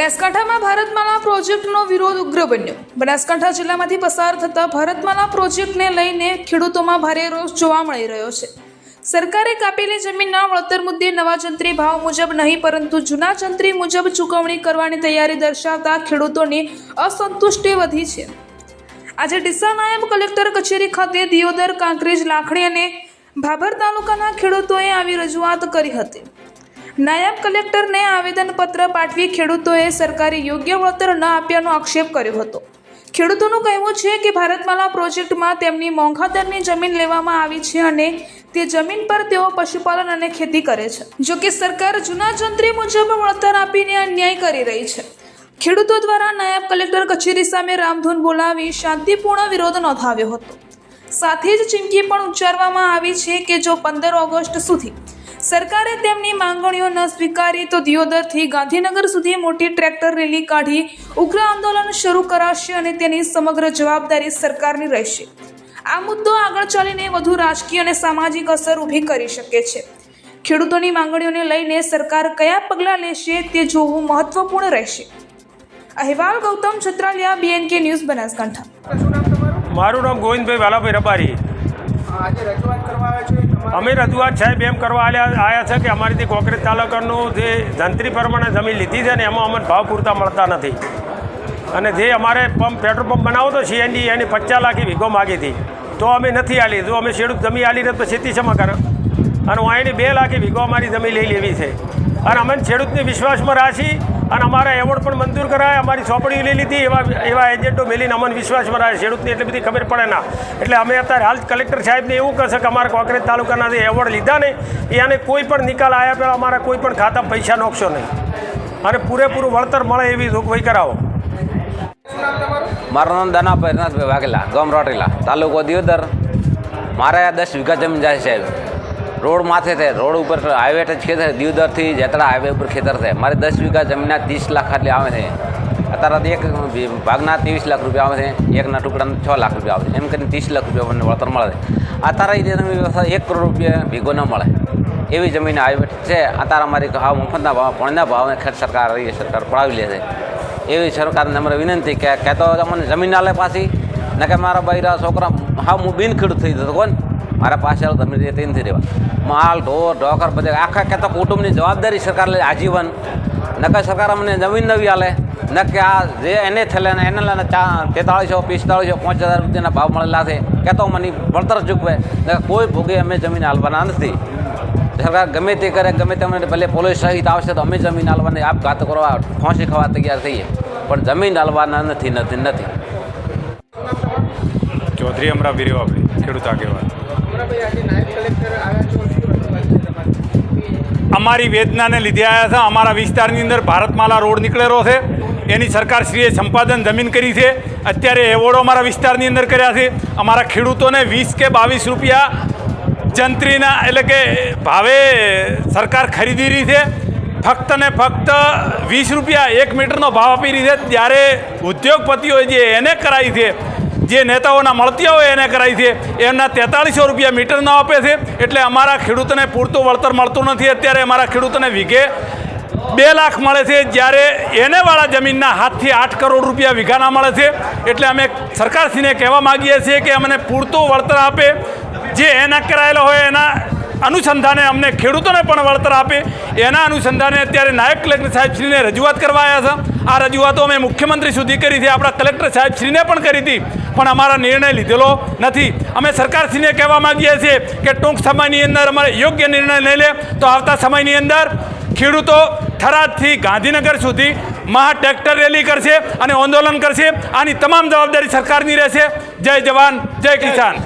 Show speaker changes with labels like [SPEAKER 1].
[SPEAKER 1] બનાસકાંઠામાં ભારતમાલા પ્રોજેક્ટનો વિરોધ ઉગ્ર બન્યો. બનાસકાંઠા જિલ્લામાંથી પસાર થતા ભારતમાલા પ્રોજેક્ટને લઈને ખેડૂતોમાં ભારે રોષ જોવા મળી રહ્યો છે. સરકારે કાપેલી જમીનના વળતર મુદ્દે નવા જંત્રી ભાવ મુજબ નહીં, પરંતુ જૂના જંત્રી મુજબ ચૂકવણી કરવાની તૈયારી દર્શાવતા ખેડૂતોની અસંતુષ્ટિ વધી છે. આજે ડીસા નાયબ કલેક્ટર કચેરી ખાતે દિયોદર, કાંકરેજ, લાખણી અને ભાભર તાલુકાના ખેડૂતોએ આવી રજૂઆત કરી હતી. નાયબ કલેક્ટરને આવેદનપત્ર પાઠવી ખેડૂતોએ સરકારે યોગ્ય વળતર ન આપ્યાનો આક્ષેપ કર્યો હતો. ખેડૂતોનું કહેવું છે કે ભારતમાલા પ્રોજેક્ટમાં તેમની મોંઘા દરની જમીન લેવામાં આવી છે અને તે જમીન પર તેઓ પશુપાલન અને ખેતી કરે છે. જો કે સરકાર જૂના જંત્રી મુજબ વળતર આપીને અન્યાય કરી રહી છે. ખેડૂતો દ્વારા નાયબ કલેક્ટર કચેરી સામે રામધૂન બોલાવી શાંતિપૂર્ણ વિરોધ નોંધાવ્યો હતો. સાથે જ ચીમકી પણ ઉચ્ચારવામાં આવી છે કે જો પંદર ઓગસ્ટ સુધી સરકારે તેમની માંગણીઓ ન સ્વીકારી તો દિયોદરથી ગાંધીનગર સુધી મોટી ટ્રેક્ટર રેલી કાઢી ઉગ્ર આંદોલન શરૂ કરાશે અને તેની સમગ્ર જવાબદારી સરકારની રહેશે. આ મુદ્દો આગળ ચાલીને વધુ રાજકીય અને સામાજિક અસર ઊભી કરી શકે છે. ખેડૂતોની માંગણીઓને લઈને સરકાર કયા પગલાં લેશે તે જોવું મહત્વપૂર્ણ રહેશે. અહેવાલ ગૌતમ છત્રાલિયા બીએનકે ન્યૂઝ બનાસકાંઠા.
[SPEAKER 2] મારું નામ ગોવિંદભાઈ વાલાભાઈ રબારી. અમે રજૂઆત સાહેબ એમ કરવા આવ્યા છે કે અમારી જે કોંકરેજ તાલુકાનું જે જંત્રી પ્રમાણે જમીન લીધી છે ને એમાં અમને ભાવ પૂરતા મળતા નથી. અને જે અમારે પંપ, પેટ્રોલ પંપ બનાવો તો સીએનજી એની પચાસ લાખી વીઘો માગી હતી. તો અમે નથી આલી. જો અમે ખેડૂત જમીન આલી નથી તો ખેતી શેમાં કરે? અને હું અહીંની બે લાખી વીઘો અમારી જમીન લઈ લેવી છે. અને અમે ખેડૂતને વિશ્વાસમાં રાખી અને અમારા એવોર્ડ પણ મંજૂર કરાય, અમારી ચોપડી લઈ લીધી, એવા એવા એજન્ટો મેલીને અમને વિશ્વાસમાં રહે ખેડૂતને એટલી બધી ખબર પડે ના. એટલે અમે અત્યારે હાલ કલેક્ટર સાહેબને એવું કહેશે કે અમારા કોંકરેજ તાલુકાના જે એવોર્ડ લીધા ને એ આને કોઈ પણ નિકાલ આવ્યા પહેલાં અમારા કોઈ પણ ખાતા પૈસા નોખશો નહીં. અને પૂરેપૂરું વળતર મળે એવી જોગવાઈ કરાવો.
[SPEAKER 3] મારું નામ દાનાભાઈ રનાથભાઈ વાઘેલા, ગામ રોટેલા તાલુકો દિયોદર. મારે આ દસ વીઘા જમીન જાય સાહેબ રોડ માથે છે, રોડ ઉપર હાઈવે જ ખેતર દિયોદરથી જેતડા હાઈવે ઉપર ખેતર છે. મારે દસ વીઘા જમીનના ત્રીસ લાખ આટલી આવે છે. અત્યારે એક ભાગના ત્રેવીસ લાખ રૂપિયા આવે છે, એકના ટુકડાના છ લાખ રૂપિયા આવે છે. એમ કરીને ત્રીસ લાખ રૂપિયા મને વળતર મળે છે. અત્યારે જમીન વ્યવસ્થા એક કરોડ રૂપિયા ભેગો ન મળે. એવી જમીન હાઈવે છે. અત્યારે અમારી આ મફતના ભાવ પોણના ભાવને ખેત સરકાર સરકાર પડાવી લે છે. એવી સરકારને અમારે વિનંતી કે કહેતો તો તમને જમીન ના લે પાછી. ને કે મારા બૈરા છોકરા હા હું બિન ખેડૂત થઈ જતો, કોણ? મારા પાસે આવો, તમે રીતે નથી રહેવા. માલ, ઢોર, ઢોકર, બધે આખા કે તો કુટુંબની જવાબદારી સરકાર લે, આજીવન. ન કે સરકાર અમને નવીન નવી આલે, ન કે આ જે એને થયેલા ને એને લઈને ચા, તેતાળીસો, પિસ્તાળીસો પાંચ હજાર રૂપિયાના ભાવ મળેલા છે, કે તો મને વળતર ચૂકવે. કોઈ ભોગે અમે જમીન હાલવાના નથી. સરકાર ગમે તે કરે, ગમે તે અમને ભલે પોલીસ સહિત આવશે તો અમે જમીન હાલવાની આપઘાત કરવા ફાંસી ખાવા તૈયાર થઈએ. પણ જમીન હાલવાના નથી નથી નથી.
[SPEAKER 4] ચૌધરી અમરા વીરવાભાઈ ખેડૂત આગેવાન. અમારી વેદનાને લીધે આવ્યા છે. અમારા વિસ્તારની અંદર ભારતમાલા રોડ નીકળેલો છે. એની સરકારશ્રીએ સંપાદન જમીન કરી છે. અત્યારે એવોર્ડો અમારા વિસ્તારની અંદર કર્યા છે. અમારા ખેડૂતોને વીસ કે બાવીસ રૂપિયા જંત્રીના એટલે કે ભાવે સરકાર ખરીદી રહી છે. ફક્ત ને ફક્ત વીસ રૂપિયા એક મીટરનો ભાવ આપી રહી છે. ત્યારે ઉદ્યોગપતિઓ જે એને કરાવી છે જે નેતાઓના મળતી હોય એને કરાવી છે, એમના તેતાળીસો રૂપિયા મીટરના આપે છે, એટલે અમારા ખેડૂતોને પૂરતું વળતર મળતું નથી. અત્યારે અમારા ખેડૂતોને વીઘે બે લાખ મળે છે, જ્યારે એને વાળા જમીનના હાથથી આઠ કરોડ રૂપિયા વીઘાના મળે છે. એટલે અમે સરકારશ્રીને કહેવા માગીએ છીએ કે અમને પૂરતું વળતર આપે. જે એના કરાયેલા હોય એના અનુસંધાને અમને ખેડૂતોને પણ વળતર આપે. એના અનુસંધાને અત્યારે નાયબ કલેક્ટર સાહેબશ્રીને રજૂઆત કરવા આવ્યા છે. આ રજૂઆતો અમે મુખ્યમંત્રી સુધી કરી હતી આપણા કલેક્ટર સાહેબશ્રીને પણ કરી હતી, પણ અમારા નિર્ણય લીધેલો નથી. અમે સરકારશ્રીને કહેવા માગીએ છીએ કે ટૂંક સમયની અંદર અમારે યોગ્ય નિર્ણય લઈ લે. તો આવતા સમયની અંદર ખેડૂતો થરાદથી ગાંધીનગર સુધી મહા ટ્રેક્ટર રેલી કરશે અને આંદોલન કરશે. આની તમામ જવાબદારી સરકારની રહેશે. જય જવાન, જય કિસાન.